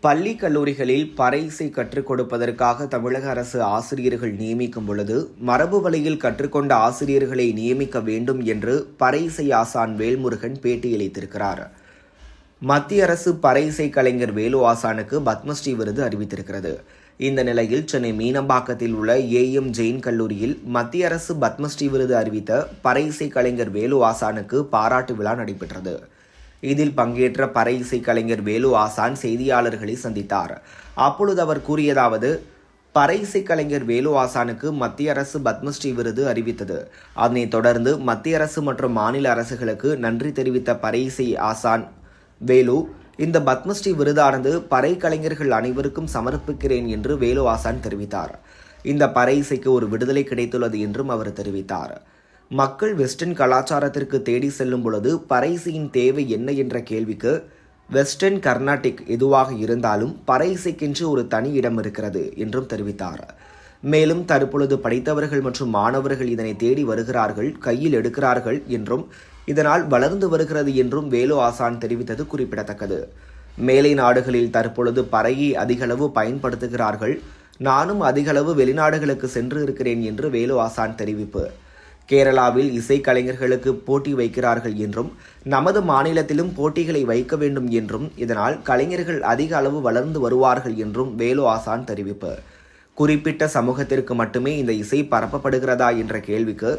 பள்ளி கல்லூரிகளில் பறை இசை கற்றுக் கொடுப்பதற்காக தமிழக அரசு ஆசிரியர்கள் நியமிக்கும் பொழுது மரபு வழியில் கற்றுக்கொண்ட ஆசிரியர்களை நியமிக்க வேண்டும் என்று பறை இசை ஆசான் வேல்முருகன் பேட்டியளித்திருக்கிறார். மத்திய அரசு பறை இசை கலைஞர் வேலு ஆசானுக்கு பத்மஸ்ரீ விருது அறிவித்திருக்கிறது. இந்த நிலையில் சென்னை மீனம்பாக்கத்தில் உள்ள ஏஎம் ஜெயின் கல்லூரியில் மத்திய அரசு பத்மஸ்ரீ விருது அறிவித்த பறை இசை கலைஞர் வேலு ஆசானுக்கு பாராட்டு விழா நடைபெற்றது. இதில் பங்கேற்ற பறை இசை கலைஞர் வேலு ஆசான் செய்தியாளர்களை சந்தித்தார். அப்பொழுது அவர் கூறியதாவது பறை இசை கலைஞர் வேலு ஆசானுக்கு மத்திய அரசு பத்மஸ்ரீ விருது அறிவித்தது. அதனைத் தொடர்ந்து மத்திய அரசு மற்றும் மாநில அரசுகளுக்கு நன்றி தெரிவித்த பறை இசை ஆசான் வேலு இந்த பத்மஸ்ரீ விருதானது பறை கலைஞர்கள் அனைவருக்கும் சமர்ப்பிக்கிறேன் என்று வேலு ஆசான் தெரிவித்தார். இந்த பறை இசைக்கு ஒரு விடுதலை கிடைத்துள்ளது என்றும் அவர் தெரிவித்தார். மக்கள் வெஸ்டர்ன் கலாச்சாரத்திற்கு தேடி செல்லும் பொழுது பறைசியின் தேவை என்ன என்ற கேள்விக்கு வெஸ்டர்ன் கர்நாடிக் எதுவாக இருந்தாலும் பறைசைக்கென்று ஒரு தனி இடம் இருக்கிறது என்றும் தெரிவித்தார். மேலும் தற்பொழுது படித்தவர்கள் மற்றும் மாணவர்கள் இதனை தேடி வருகிறார்கள் கையில் எடுக்கிறார்கள் என்றும் இதனால் வளர்ந்து வருகிறது என்றும் வேலு ஆசான் தெரிவித்தது குறிப்பிடத்தக்கது. மேலை நாடுகளில் தற்பொழுது பறையை அதிகளவு பயன்படுத்துகிறார்கள். நானும் அதிகளவு வெளிநாடுகளுக்கு சென்று இருக்கிறேன் என்று வேலு ஆசான் தெரிவிப்பு. கேரளாவில் இசைக்கலைஞர்களுக்கு போட்டி வைக்கிறார்கள் என்றும் நமது மாநிலத்திலும் போட்டிகளை வைக்க வேண்டும் என்றும் இதனால் கலைஞர்கள் அதிக அளவு வளர்ந்து வருவார்கள் என்றும் வேலு ஆசான் தெரிவிப்பு. குறிப்பிட்ட சமூகத்திற்கு மட்டுமே இந்த இசை பரப்பப்படுகிறதா என்ற கேள்விக்கு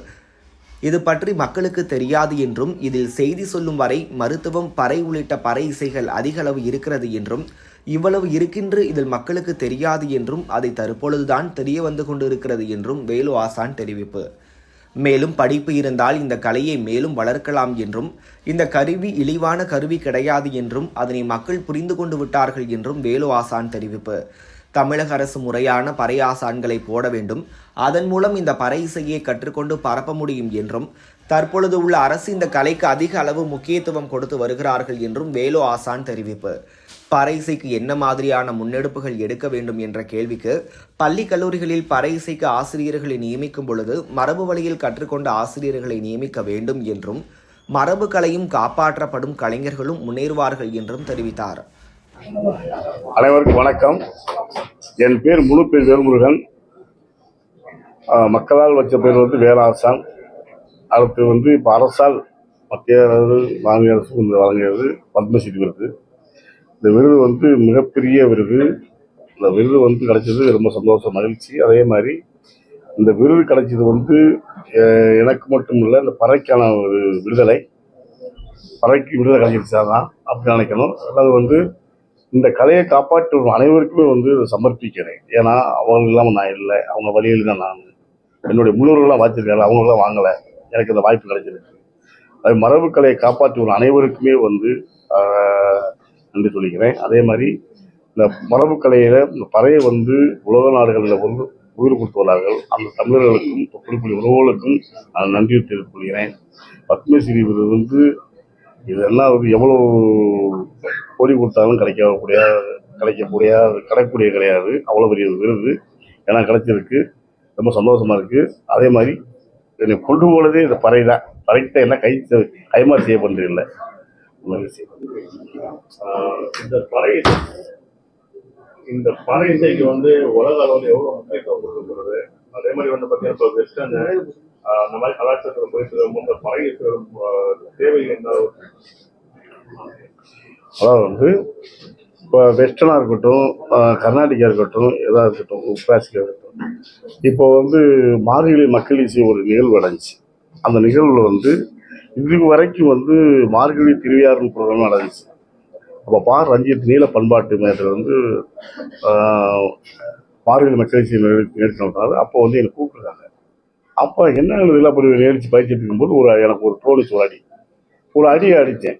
இது பற்றி மக்களுக்கு தெரியாது என்றும் இதில் செய்தி சொல்லும் வரை மருத்துவம் பறை உள்ளிட்ட பறை இசைகள் அதிக அளவு இருக்கிறது என்றும் இவ்வளவு இருக்கின்று இதில் மக்களுக்கு தெரியாது என்றும் அதை தற்பொழுதுதான் தெரிய வந்து கொண்டிருக்கிறது என்றும் வேலு ஆசான் தெரிவிப்பு. மேலும் படிப்பு இருந்தால் இந்த கலையை மேலும் வளர்க்கலாம் என்றும் இந்த கருவி இழிவான கருவி கிடையாது என்றும் அதனை மக்கள் புரிந்து கொண்டு விட்டார்கள் என்றும் வேலு ஆசான் தெரிவிப்பு. தமிழக அரசு முறையான பறை ஆசான்களை போட வேண்டும். அதன் மூலம் இந்த பறை இசையை கற்றுக்கொண்டு பரப்ப முடியும் என்றும் தற்பொழுது உள்ள அரசு இந்த கலைக்கு அதிக அளவு முக்கியத்துவம் கொடுத்து வருகிறார்கள் என்றும் வேலு ஆசான் தெரிவிப்பு. பறை இசைக்கு என்ன மாதிரியான முன்னெடுப்புகள் எடுக்க வேண்டும் என்ற கேள்விக்கு பள்ளி கல்லூரிகளில் பறை இசைக்கு ஆசிரியர்களை நியமிக்கும் பொழுது மரபு வழியில் கற்றுக்கொண்ட ஆசிரியர்களை நியமிக்க வேண்டும் என்றும் மரபு கலையும் காப்பாற்றப்படும் கலைஞர்களும் முன்னேறுவார்கள் என்றும் தெரிவித்தார். அனைவருக்கும் வணக்கம். என் பேர் முழு பேர் வேல்முருகன். மக்களால் வச்ச பேர் வந்து வேலாசான். அடுத்து வந்து இப்போ அரசால் மத்திய அரசு மாநில அரசு வழங்கியது பத்மஸ்ரீ விருது. இந்த விருது வந்து மிகப்பெரிய விருது. இந்த விருது வந்து கிடைச்சது ரொம்ப சந்தோஷம் மகிழ்ச்சி. அதே மாதிரி இந்த விருது கிடைச்சது வந்து எனக்கு மட்டும் இல்லை இந்த பறைக்கான ஒரு விடுதலை. பறைக்கு விடுதலை கிடைச்சிருச்சாதான் அப்படி நினைக்கணும். அது வந்து இந்த கலையை காப்பாற்றும் அனைவருக்குமே வந்து சமர்ப்பிக்கிறேன். ஏன்னா அவங்க இல்லாமல் நான் இல்லை. அவங்க வழியில் தான் நான். என்னுடைய முன்னோர்கள்லாம் வாய்ச்சிருக்காங்க அவங்களெல்லாம் வாங்கலை. எனக்கு இந்த வாய்ப்பு கிடைச்சிருக்கு. அது மரபு கலையை காப்பாற்றும் அனைவருக்குமே வந்து நன்றி சொல்லிக்கிறேன். அதே மாதிரி இந்த மரபு கலையில இந்த பறையை வந்து உலக நாடுகளில் வந்து உயிர் கொடுத்துள்ளார்கள். அந்த தமிழர்களுக்கும் தொப்புள்குடி உறவுகளுக்கும் நான் நன்றி தெரிவித்துக் கொள்கிறேன். பத்மஸ்ரீ விருது வந்து இதெல்லாம் வந்து எவ்வளோ கோடி கொடுத்தாலும் கிடைக்கக்கூடிய கிடைக்கக்கூடிய கிடைக்கக்கூடிய கிடையாது. அவ்வளோ பெரிய விருது ஏன்னா கிடைச்சிருக்கு. ரொம்ப சந்தோஷமா இருக்கு. அதே மாதிரி என்னை கொண்டு போனதே இந்த பறை தான். பறைக்கிட்ட எல்லாம் கை கைமாறு செய்ய பண்ணுறது இல்லை. இந்த பறை இந்த பறை இசைக்கு வந்து உலக அளவில் எவ்வளவு முக்கியத்துவம் கொடுக்கப்படுது? அதே மாதிரி வந்து பார்த்தீங்கன்னா இப்போ வெஸ்டர்ன் அந்த மாதிரி கலாச்சாரத்தில் போயிட்டு இந்த பறை இசை தேவை என்ன? அதாவது வந்து இப்போ வெஸ்டர்னாக இருக்கட்டும் ஆஹ் கர்நாடிகா இருக்கட்டும் எதாக இருக்கட்டும் கிளாசிக்காக இருக்கட்டும். இப்போ வந்து மார்கழி மக்கள் இசை ஒரு நிகழ்வு அடைஞ்சி அந்த நிகழ்வில் வந்து இது வரைக்கும் வந்து மார்கழி திருவிழான்னு ப்ரோக்ராம் நடந்துச்சு. அப்போ பா ரஞ்சித் நீல பண்பாட்டு மையத்தில் வந்து மார்கழி மக்கள் இசை நிகழ்ச்சி நடந்தாரு அப்போ வந்து என்னை கூப்பிட்டுருக்காங்க. அப்போ என்ன இதெல்லாம் அப்படி நிகழ்ச்சி பயிற்சி இருக்கும்போது ஒரு எனக்கு ஒரு தோணுச்சு ஒரு அடி. ஒரு அடி அடித்தேன்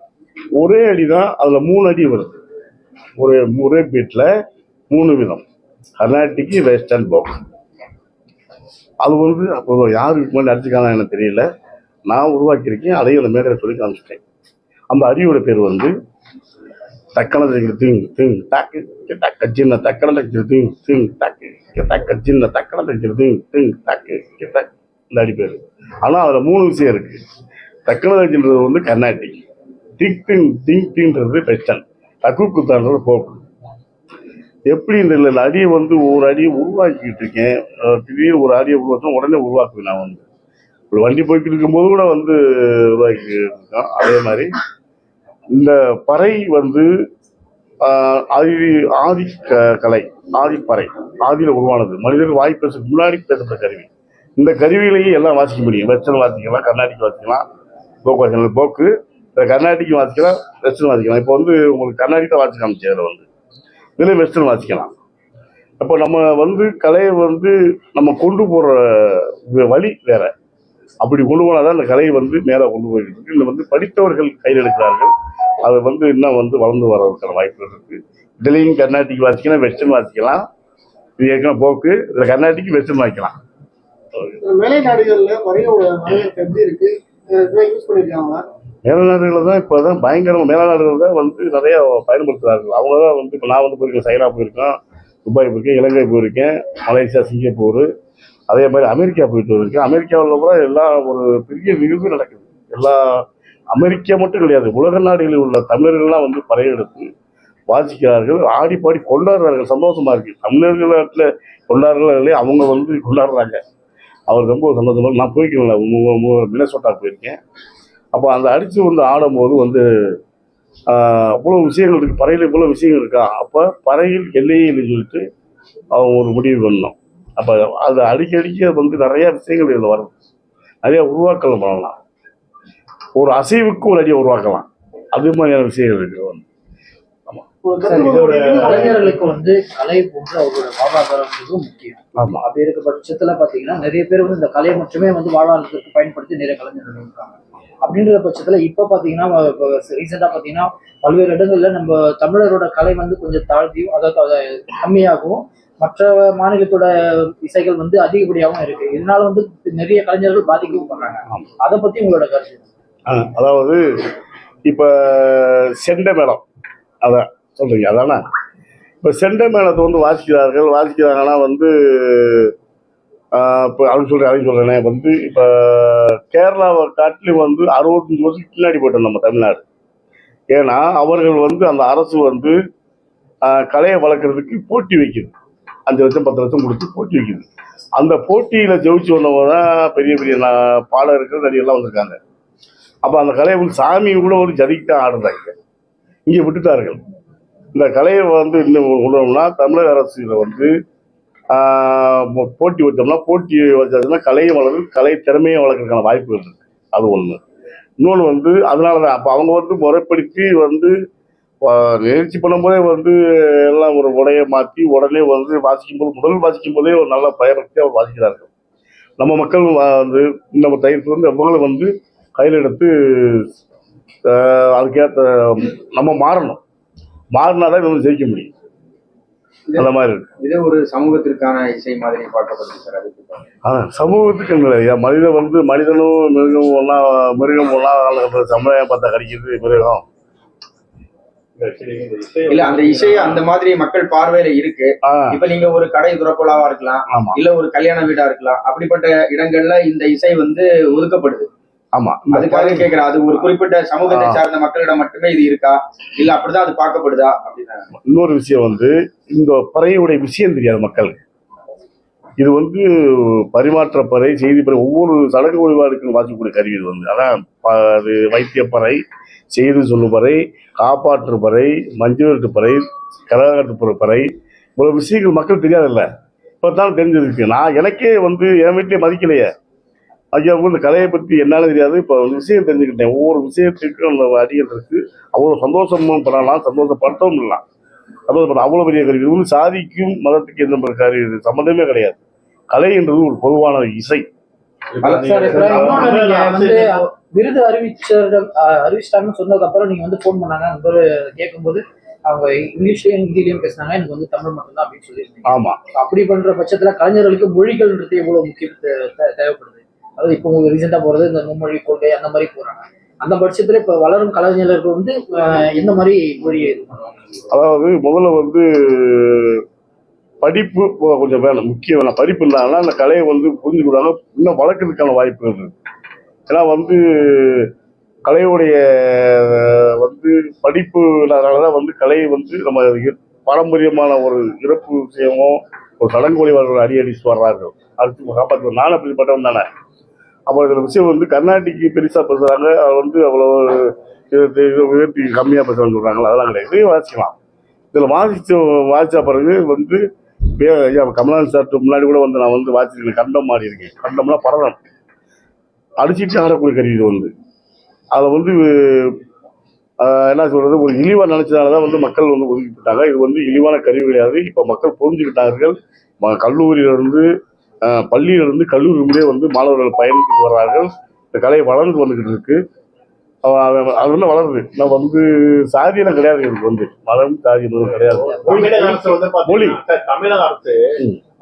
ஒரே அடி தான் அதில் மூணு அடி வருது. ஒரு ஒரே பீட்டில் மூணு விதம். கர்நாடிக்கு வெஸ்டர்ன் போக் அது வந்து அப்போ யாருக்கு முன்னாடி அடிச்சுக்கான எனக்கு தெரியல. நான் உருவாக்கியிருக்கேன் அதையும் அந்த மேடையில் சொல்லி காமிச்சிட்டேன். அந்த அடியோட பேர் வந்து தக்கன திங் திங் டாக்கு டக்க சின்ன தக்கன திங் திங் டாக்கு தக்க சின்ன தக்கன திங் திங் டாக்கு கிட்ட இந்த அடி பேர். ஆனால் அதில் மூணு விஷயம் இருக்குது தக்கன வந்து கர்நாடிக் டிக் டிங் டிங் டிங்கிறது வெஸ்டர்ன் தக்கு குத்தான்றது போக்கு. எப்படி இந்த அடியை வந்து ஒரு அடியை உருவாக்கிட்டு இருக்கேன் திடீர் திடீர்னு ஒரு அடியை உருவாக்கணும் உடனே உருவாக்குவேன் நான் வந்து. ஒரு வண்டி போய்கிட்டு இருக்கும்போது கூட வந்து உருவாக்கி இருக்கோம் அதே மாதிரி இந்த பறை வந்து ஆதி ஆதி க- கலை ஆதிப்பறை ஆதியில் உருவானது. மனிதர்கள் வாய் பேசுறதுக்கு முன்னாடி பேசுகிற கருவி. இந்த கருவியிலேயே எல்லாம் வாசிக்க முடியும். வெஸ்டர்ன் வாசிக்கலாம் கர்நாடிக் வாசிக்கலாம் போக்கு வாசிக்கலாம். போக்கு இந்த கர்நாடிக் வாசிக்கலாம் வெஸ்டர்ன் வாசிக்கலாம். இப்போ வந்து உங்களுக்கு கர்நாடிக் தான் வாசிக்க காமிச்சு அதில் வந்து. இதில் வெஸ்டர்ன் வாசிக்கலாம். அப்போ நம்ம வந்து கலையை வந்து நம்ம கொண்டு போகிற வழி வேறு. அப்படி கொண்டு போனால் தான் இந்த கலையை வந்து மேலே கொண்டு போயிட்டு இருக்கு. இந்த வந்து படித்தவர்கள் கையில் எடுக்கிறார்கள். அது வந்து இன்னும் வந்து வளர்ந்து வரதுக்கான வாய்ப்புகள் இருக்கு. இதுலேயும் கர்நாடிக் வாசிக்கலாம் வெஸ்டர்ன் வாசிக்கலாம். இது ஏற்கனவே போக்கு. இதில் கர்நாடிக் வெஸ்டர்ன் வாசிக்கலாம். மேலை நாடுகள்ல வரையோட எப்படி இருக்கு. யூஸ் தான் இப்போ தான் பயங்கரமாக மேலநாடுகள் தான் வந்து நிறைய பயன்படுத்துகிறார்கள் அவங்க தான் வந்து இப்போ நான் வந்து போயிருக்கேன் சைனா போயிருக்கேன் துபாய் போயிருக்கேன் இலங்கை போயிருக்கேன் மலேசியா சிங்கப்பூர். அதே மாதிரி அமெரிக்கா போயிட்டு வந்திருக்கேன். அமெரிக்காவில் கூட எல்லா ஒரு பெரிய நிகழ்வு நடக்குது. எல்லா அமெரிக்கா மட்டும் கிடையாது உலக நாடுகளில் உள்ள தமிழர்கள்லாம் வந்து பறையெடுத்து வாசிக்கிறார்கள் ஆடி பாடி கொண்டாடுறார்கள் சந்தோஷமா இருக்கு. தமிழர்கள் நாட்டில் கொண்டாடுறாங்களே அவங்க வந்து கொண்டாடுறாங்க. அவர் ரொம்ப சந்தோஷமா நான் போய்க்கல மினசோட்டா போயிருக்கேன். அப்போ அந்த அடித்து வந்து ஆடும்போது வந்து அவ்வளோ விஷயங்கள் இருக்குது பறையில் இவ்வளோ விஷயங்கள் இருக்கா? அப்போ பறையில் எல்லையில் சொல்லிட்டு அவங்க ஒரு முடிவு பண்ணணும் அப்போ அது அடிக்கடிக்கு வந்து நிறைய விஷயங்கள் இதில் வரும். நிறைய உருவாக்கல் பண்ணலாம். ஒரு அசைவுக்கு ஒரு அடியை உருவாக்கலாம். அது மாதிரியான விஷயங்கள் இருக்குது வந்து கலைஞர்களுக்கு வந்து கலை போன்று அவரோட வாழ்வாதாரம்ன்றது முக்கியம். ஆமாம் அப்படி இருக்க பட்சத்துல பாத்தீங்கன்னா நிறைய பேர் வந்து இந்த கலையை மட்டுமே வந்து வாழ்வாதாரத்துக்கு பயன்படுத்தி நிறைய கலைஞர்கள் இருக்காங்க. அப்படின்ற பட்சத்துல இப்ப பாத்தீங்கன்னா ரீசெண்டா பாத்தீங்கன்னா பல்வேறு இடங்கள்ல நம்ம தமிழரோட கலை வந்து கொஞ்சம் தாழ்த்தியும் அதாவது அதை கம்மியாகவும் மற்ற மாநிலத்தோட இசைகள் வந்து அதிகப்படியாகவும் இருக்கு. இதனால வந்து நிறைய கலைஞர்கள் பாதிக்கவும் பண்றாங்க அதை பத்தி உங்களோட கருத்து? ஆ, அதாவது இப்போ செண்டை மேளம். அதான் சொல்றீங்க அதானே? இப்போ செண்டை மேளத்தை வந்து வாசிக்கிறார்கள். வாசிக்கிறாங்கன்னா வந்து இப்போ அப்படின்னு சொல்கிறேன் அப்படின்னு சொல்கிறேனே வந்து இப்போ கேரளாவை காட்டிலும் வந்து அறுபத்தஞ்சு வருஷத்துக்கு பின்னாடி போயிட்டோம் நம்ம தமிழ்நாடு. ஏன்னா அவர்கள் வந்து அந்த அரசு வந்து கலையை வளர்க்குறதுக்கு போட்டி வைக்குது. அஞ்சு லட்சம் பத்து லட்சம் கொடுத்து போட்டி வைக்குது. அந்த போட்டியில் ஜெயிச்சு வந்தவங்க தான் பெரிய பெரிய பாடகர்கள் நடிகர்லாம் வந்திருக்காங்க. அப்போ அந்த கலையை வந்து சாமி கூட வந்து ஜதிக்கு தான் ஆடுறாங்க. இங்கே விட்டுட்டார்கள். இந்த கலையை வந்து இன்னும் உணவுனா தமிழக அரசில் வந்து போட்டி வச்சோம்னா போட்டி வச்சாச்சுன்னா கலையை வளர்ந்து கலை திறமையை வளர்க்கறதுக்கான வாய்ப்புகள் இருக்குது அது ஒன்று இன்னொன்று வந்து அதனால தான் அப்போ அவங்க வந்து முறைப்படுத்தி வந்து நிகழ்ச்சி பண்ணும்போதே வந்து எல்லாம் ஒரு உடையை மாற்றி உடனே வந்து வாசிக்கும்போது முதல் வாசிக்கும் போதே ஒரு நல்ல பயன்படுத்தி அவர் வாசிக்கிறார்கள். நம்ம மக்கள் வந்து நம்ம தயிர்த்து வந்து அவங்களும் வந்து கையில் எடுத்து அதுக்கேற்ற நம்ம மாறணும். மாறினா தான் வந்து ஜெயிக்க முடியும். அந்த மாதிரி இருக்கு. இதே ஒரு சமூகத்திற்கான இசை மாதிரி பார்க்கப்படுது சார் அதுக்கு சமூகத்துக்கு இல்லையா மனிதன் வந்து மனிதனும் மிருகமும் ஒன்றா மிருகம் ஒன்றா சமுதாயம் பார்த்தா கடிக்குது மிருகம். இல்ல அந்த இசை அந்த மாதிரி மக்கள் பார்வையில இருக்கு. இப்ப நீங்க ஒரு கடை துறப்புலாவா இருக்கலாம் இல்ல ஒரு கல்யாண வீடா இருக்கலாம் அப்படிப்பட்ட இடங்கள்ல இந்த இசை வந்து ஒதுக்கப்படுது. ஆமா. அதுக்காக கேக்குறேன் அது ஒரு குறிப்பிட்ட சமூகத்தை. சார்ந்த மக்களிடம் மட்டுமே இது இருக்கா? இல்ல அப்படிதான் அது பார்க்கப்படுதா? அப்படின்னு. இன்னொரு விஷயம் வந்து இந்த பறையுடைய விஷயம் தெரியாது மக்களுக்கு. இது வந்து பரிமாற்ற பறை செய்தி பறை ஒவ்வொரு சடங்கு வழிபாடுக்கு வாசிக்கக்கூடிய கருவி இது வந்து. அதான் அது வைத்தியப்பறை செய்து சொல்லும் பறை காப்பாற்று பறை மஞ்சள் பறை பறை இவ்வளோ விஷயங்கள் மக்கள் தெரியாதில்ல. இப்போ தான் தெரிஞ்சிருக்கு. நான் எனக்கே வந்து என் வீட்டிலே மதிக்கலையே. ஐயா இந்த கலையை பற்றி என்னால தெரியாது. இப்போ ஒரு விஷயம் தெரிஞ்சுக்கிட்டேன். ஒவ்வொரு விஷயத்துக்கும் அந்த அடிகள் இருக்குது அவ்வளோ சந்தோஷமும் பண்ணலாம் சந்தோஷப்படுத்தவும் இல்லை சந்தோஷப்பட அவ்வளோ பெரிய கருவி. இது வந்து சாதிக்கும் மதத்துக்கு எந்த ஒரு கருவி? சம்மந்தமே கிடையாது. கலை என்றது ஒரு பொதுவான இசை. விருது அறிவிச்சிடம் அறிவிச்சிட்டாங்கன்னு சொன்னதுக்கு அப்புறம் நீங்க வந்து ஃபோன் பண்ணாங்க. அந்த பேர் கேட்கும்போது அவங்க இங்கிலீஷ்லயும் ஹிந்திலயும் பேசினாங்க. எனக்கு வந்து தமிழ் மட்டும்தான் அப்படின்னு சொல்லியிருந்தீங்க. ஆமா. அப்படி பண்ற பட்சத்துல கலைஞர்களுக்கு மொழிகள்ன்றது எவ்வளவு தே- தேவைப்படுது? அதாவது இப்போ உங்களுக்கு ரீசெண்டா போறது இந்த மும்மொழி கொள்கை அந்த மாதிரி போறாங்க. அந்த பட்சத்துல இப்ப வளரும் கலைஞர்களுக்கு வந்து எந்த மாதிரி மொழியை இது பண்ணுவாங்க? அதாவது முதல்ல வந்து படிப்பு கொஞ்சம் வேணும் முக்கியம். வேணும் படிப்பு இல்லாமல் அந்த கலையை வந்து புரிஞ்சுக்கிறாங்க இன்னும் வளர்க்கறதுக்கான வாய்ப்புகள் இருக்கு. ஏன்னா வந்து கலையுடைய வந்து படிப்பு இல்லாதனால தான் வந்து கலையை வந்து நம்ம பாரம்பரியமான ஒரு இறப்பு விஷயமோ ஒரு சடங்கு வழிபாடுகள் அடி அடிச்சு வர்றார்கள். அடுத்து காப்பாற்றுவோம் நான் அப்படிப்பட்டவன் தானே. அப்போ இதில் விஷயம் வந்து கர்நாடிக்கு பெருசாக பேசுகிறாங்க அது வந்து அவ்வளோ இது- உயர்த்தி கம்மியாக பேசுகிறான்னு சொல்கிறாங்களா அதெல்லாம் கிடையாது. இதையும் வாசிக்கலாம். இதில் வாசித்த வாசித்த பிறகு வந்து வே- ஐயா முன்னாடி கூட வந்து நான் வந்து வாசிச்சிருக்கேன் கண்டம் மாறி இருக்கேன் கண்டம்னா பரதம் அடிச்சிட்டு ஆடக்கூடிய கருவி இது வந்து. அதை வந்து என்ன சொல்கிறது ஒரு இழிவாக நினச்சதால தான் வந்து மக்கள் வந்து ஒதுக்கிவிட்டாங்க. இது வந்து இழிவான கருவி கிடையாது இப்போ மக்கள் புரிஞ்சுக்கிட்டார்கள். ம- கல்லூரியிலிருந்து பள்ளியிலிருந்து கல்லூரி முடியே வந்து மாணவர்கள் பயணித்து வர்றார்கள். இந்த கலை வளர்ந்து வந்துக்கிட்டு இருக்குது அது வந்து வளருது நான் வந்து சாதியெல்லாம் கிடையாது எனக்கு வந்து. மதம் சாதி கிடையாது. சார், தமிழக அரசு.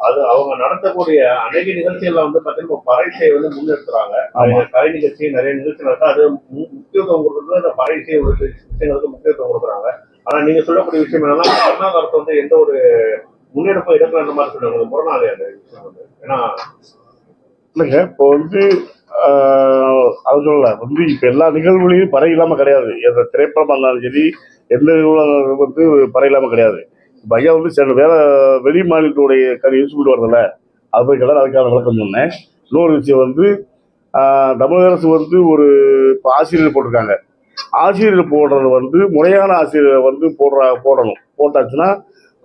அது அவங்க நடத்தக்கூடிய அநேக நிகழ்ச்சிகள்ல வந்து பாத்தீங்கன்னா பறைசை வந்து முன்னெடுத்துறாங்க. கலை நிகழ்ச்சி நிறைய நிகழ்ச்சி நடத்தா அது முக்கியத்துவம் கொடுக்குறது அந்த பறைசை ஒரு விஷயங்களுக்கு முக்கியத்துவம் கொடுக்குறாங்க. ஆனா நீங்க சொல்லக்கூடிய விஷயம் என்னன்னா கர்நாடக அரசு வந்து எந்த ஒரு முன்னெடுப்பும் எடுக்கல மாதிரி சொல்லுவாங்க. முரணாலே அந்த விஷயம் வந்து. ஏன்னா இல்லைங்க இப்போ வந்து ஆஹ், அது சொல்லல. வந்து இப்போ எல்லா நிகழ்வுகளையும் பறை இல்லாமல் கிடையாது. எந்த திரைப்படமாக இருந்தாலும் சரி எந்த நிகழ்வு வந்து பறை இல்லாமல் கிடையாது. இப்போ ஐயா வந்து சில வேற வெளி மாநிலத்துடைய கதை யூஸ் வரதில்ல அது போய் கிடையாது அதுக்கான விளக்கம் சொன்னேன். இன்னொரு விஷயம் வந்து தமிழக அரசு வந்து ஒரு இப்போ ஆசிரியர் போட்டிருக்காங்க. ஆசிரியர் போடுறது வந்து முறையான ஆசிரியர் வந்து போடுற போடணும். போட்டாச்சுன்னா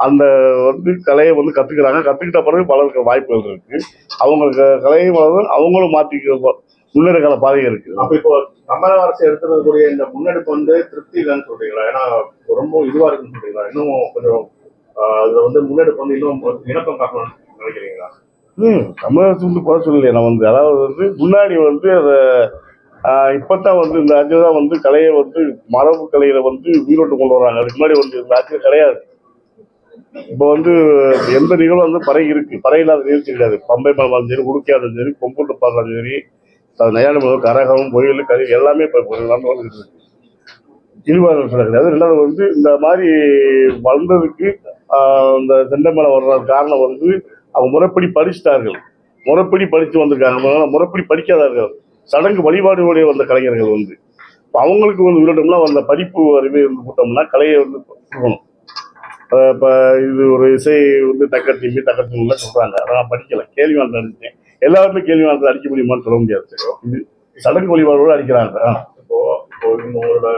அந்த வந்து கலையை வந்து கற்றுக்கிறாங்க கற்றுக்கிட்ட பிறகு பலருக்கு வாய்ப்புகள் இருக்கு. அவங்களுக்கு கலையை வளரும் அவங்களும் மாற்றிக்க முன்னேறக்கான பாதை இருக்கு. அப்ப இப்போ தமிழக அரசு எடுத்துக்கூடிய இந்த முன்னெடுப்பு வந்து திருப்தி இல்லைன்னு சொல்றீங்களா? ஏன்னா ரொம்ப இதுவா இருக்குன்னு சொல்றீங்களா? இன்னும் கொஞ்சம் அதுல வந்து முன்னெடுப்பு வந்து இன்னும் இணக்கம் காட்டணும்னு நினைக்கிறீங்களா? ம் தமிழகத்து வந்து குறை சொல்லலையே. நான் வந்து அதாவது வந்து முன்னாடி வந்து அதை இப்போத்தான் வந்து இந்த ஆட்சியில் தான் வந்து கலையை வந்து மரபு கலையில வந்து உயிரோட்டம் கொண்டு வர்றாங்க. அதுக்கு முன்னாடி வந்து இந்த ஆட்சியில் கிடையாது. இப்போ வந்து எந்த நிகழ்வும் வந்து பறை இருக்கு. பறை இல்லாத நிகழ்ச்சி கிடையாது பம்பை பாடம் சரி உடுக்கியா சரி கொம்புட்டு பாடலாம் சரி அது கரகம் பொயில் கறி எல்லாமே இப்போ இருக்கு. இழிவான கிடையாது ரெண்டாவது வந்து இந்த மாதிரி வளர்ந்ததுக்கு அந்த இந்த செண்டமேல வர்ற காரணம் வந்து அவங்க முறைப்படி படிச்சிட்டார்கள் முறைப்படி படித்து வந்திருக்காங்க. முறைப்படி படிக்காதார்கள் சடங்கு வழிபாடுகளுடைய வந்த கலைஞர்கள் வந்து. அவங்களுக்கு வந்து விடணும்னா அந்த படிப்பு அறிவை வந்து கூட்டம்னா கலையை வந்து கொடுக்கணும். இப்போ இது ஒரு இசை வந்து தக்கட்டிமி தக்கட்டிமிலாம் சொல்கிறாங்க அதை நான் படிக்கல. கேள்வி வாங்க அடிச்சேன் எல்லாருமே கேள்வி வாங்க அடிக்க முடியுமான்னு சொல்ல முடியாது. இது சடங்கு வழிபாடுகளோடு அடிக்கிறாங்க. உங்களோட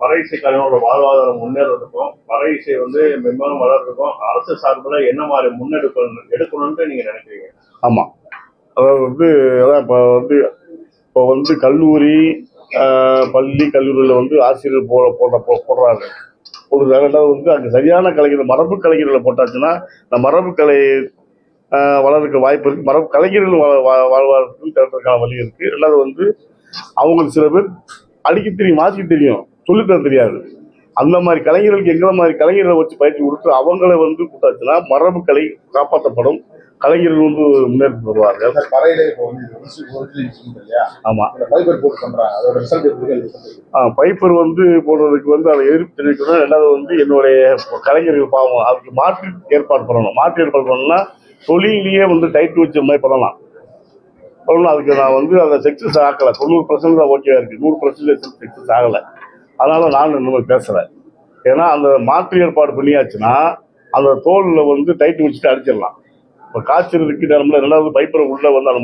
பறை இசைக்காரங்களோட வாழ்வாதாரம் முன்னேறதுக்கும் பறை இசை வந்து மென்மேலும் வளர்றதுக்கும் அரசு சார்பில் என்ன மாதிரி முன்னெடுப்பு எடுக்கணும்னு நீங்க நினைக்கிறீங்க? ஆமாம் அதாவது வந்து அதான் இப்போ வந்து இப்போ வந்து கல்லூரி பள்ளி கல்லூரியில் வந்து ஆசிரியர் போட போ போடுறாங்க. ஒரு ரெண்டாவது வந்து அங்கே சரியான கலைஞர் மரபு கலைஞர்களை போட்டாச்சுன்னா இந்த மரபு கலை வளர்க்க வாய்ப்பு இருக்குது மரபு கலைஞர்கள் வா- வா- திறக்கிறதுக்கான வழி இருக்குது ரெண்டாவது வந்து அவங்களுக்கு சில பேர் அடிக்க தெரியும் வாசிக்க தெரியும். சொல்லித்தர தெரியாது. அந்த மாதிரி கலைஞர்களுக்கு எங்களை மாதிரி கலைஞர்களை வச்சு பயிற்சி கொடுத்து அவங்கள வந்து கூட்டாச்சுன்னா மரபு கலை காப்பாற்றப்படும் கலைஞர்கள் வந்து முன்னேற்றி வருவார்கள் பறையில இப்போ வந்து ஆமாம் ஃபைபர் போட்டு அதோட ரிசல்ட் இருக்கு? பைப்பர் வந்து போடுறதுக்கு வந்து அதை எதிர்ப்பு தெரிவிக்கணும். ரெண்டாவது வந்து என்னுடைய கலைஞர்கள் பாவம். அதுக்கு மாற்று ஏற்பாடு பண்ணணும். மாற்று ஏற்பாடு பண்ணணும்னா தொழிலையே வந்து டைட் வச்ச மாதிரி பண்ணலாம். பண்ணணும் அதுக்கு நான் வந்து அதை சக்ஸஸ் ஆக்கலை. தொண்ணூறு பர்சன்ட் தான் ஓகேவா இருக்குது நூறு பர்சன்டேஜ் சக்ஸஸ் ஆகலை. அதனால நான் மாதிரி பேசுகிறேன் ஏன்னா அந்த மாற்று ஏற்பாடு பண்ணியாச்சுன்னா அந்த தோலில் வந்து டைட் வச்சுட்டு அடிச்சிடலாம். இப்போ காய்ச்சல் இருக்கிற நேரம்ல ரெண்டாவது பைப்பரை உள்ள வந்து அந்த